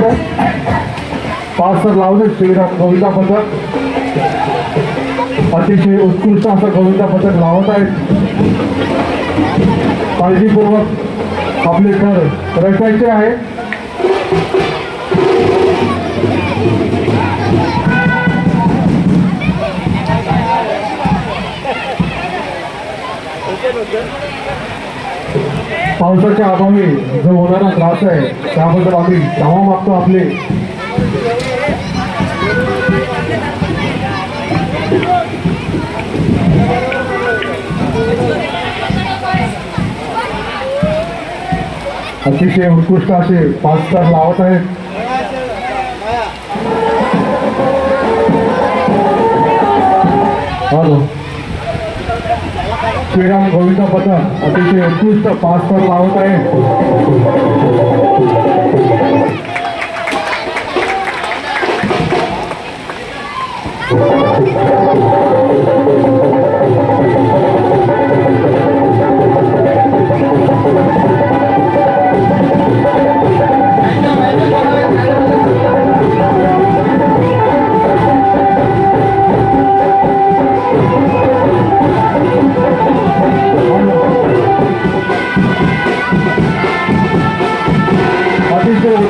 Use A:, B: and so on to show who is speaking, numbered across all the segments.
A: मिनिटं पाच लावले श्रीराम गोविंदा पथक. अतिशय उत्कृष्ट असं गोविंदा पथक लावत आहेत. काळजीपूर्वक आपले घर रचायचे आहे. पावसाच्या अभावी जो होणारा त्रास आहे त्याबद्दल आम्ही क्षमा मागतो आपले. अतिशय उत्कृष्ट असे पाच स्टार लावत आहेत. हॅलो. श्रीराम गोविंद पथक अतिशय उत्कृष्ट पाच स्टार लावत आहे. अतिशय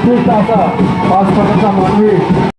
A: उत्कृष्ट असा पाच पथकाचा मानवी